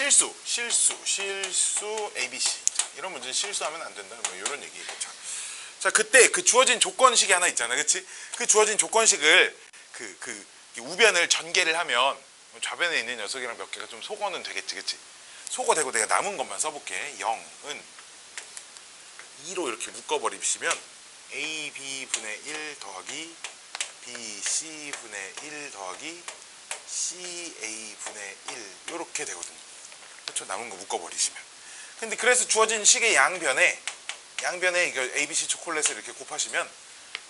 실수, 실수, 실수 ABC. 자, 이런 문제는 실수하면 안 된다. 뭐 이런 얘기예요. 자, 자 그때 그 주어진 조건식이 하나 있잖아, 그렇지? 그 주어진 조건식을 그 그 우변을 전개를 하면 좌변에 있는 녀석이랑 몇 개가 좀 소거는 되겠지, 그렇지? 소거되고 내가 남은 것만 써볼게. 0은 2로 이렇게 묶어버리시면 a b 분의 1 더하기 b c 분의 1 더하기 c a 분의 1 이렇게 되거든요. 그렇죠? 남은 거 묶어버리시면. 근데 그래서 주어진 식의 양변에 양변에 이거 a b c 초콜릿을 이렇게 곱하시면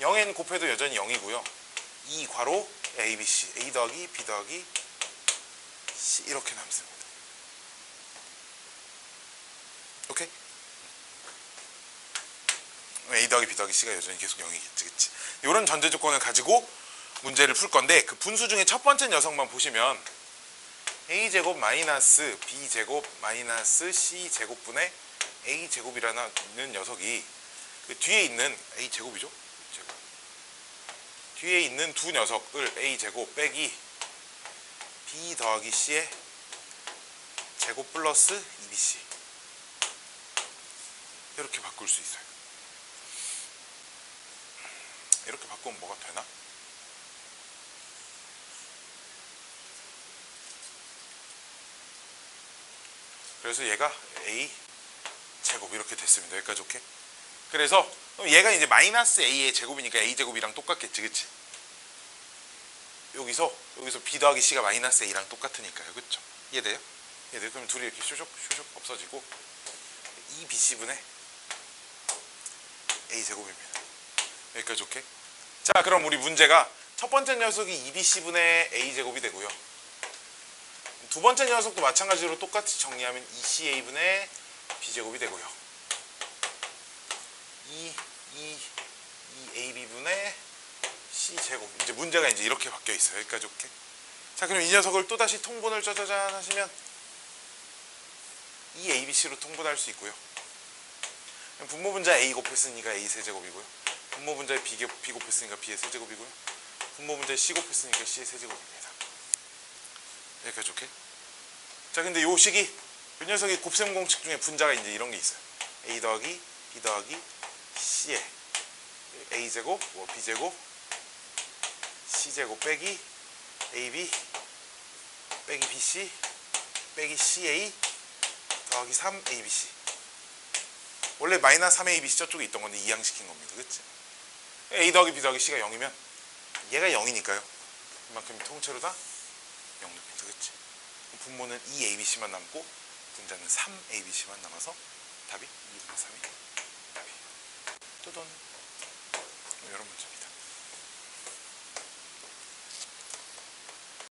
0n 곱해도 여전히 0이고요. 이 괄호 a b c a 더하기 b 더하기 c 이렇게 남습니다. 오케이? A 더하기 B 더하기 C가 여전히 계속 0이겠지, 그치? 이런 전제 조건을 가지고 문제를 풀 건데 그 분수 중에 첫 번째 녀석만 보시면 A 제곱 마이너스 B 제곱 마이너스 C 제곱분의 A 제곱이라는 녀석이 그 뒤에 있는 A 제곱이죠? 제곱. 뒤에 있는 두 녀석을 A 제곱 빼기 B 더하기 C의 제곱 플러스 2BC 이렇게 바꿀 수 있어요. 이렇게 바꾸면 뭐가 되나? 그래서 얘가 a 제곱 이렇게 됐습니다. 여기까지 오케이? 그래서 얘가 이제 마이너스 a의 제곱이니까 a 제곱이랑 똑같겠지, 그치? 여기서 여기서 b 더하기 c가 마이너스 a랑 똑같으니까요, 그렇죠? 이해돼요? 이해돼요? 그럼 둘이 이렇게 슈슉 슈슉 없어지고 2bc분의 a 제곱입니다. 여기까지 오케이? 자, 그럼 우리 문제가 첫 번째 녀석이 2bc분의 a 제곱이 되고요. 두 번째 녀석도 마찬가지로 똑같이 정리하면 2ca분의 b 제곱이 되고요. 2, 2, 2ab분의 c 제곱. 이제 문제가 이제 이렇게 바뀌어 있어요. 여기까지 오케이? 자, 그럼 이 녀석을 또 다시 통분을 짜자잔 하시면 2abc로 통분할 수 있고요. 분모 분자 a 곱했으니까 a 세제곱이고요. 분모 분자에 b, 곱- b 곱했으니까 b의 세제곱이고요. 분모 분자에 c 곱했으니까 c의 세제곱입니다. 여기까지 오케이? 자 근데 요 식이 이 녀석이 곱셈 공식 중에 분자가 이제 이런 게 있어요. a 더하기 b 더하기 c에 a 제곱, 뭐 b 제곱, c 제곱 빼기 ab 빼기 bc 빼기 ca 더하기 3 abc 원래 마이너스 3abc 저쪽에 있던 건데 이항시킨 겁니다. 그치? a 더하기 b 더하기 c가 0이면 얘가 0이니까요. 그만큼 통째로 다 0입니다. 그치? 분모는 2abc만 남고 분자는 3abc만 남아서 답이 2분의 3이 답이. 또돈 이런 문제입니다.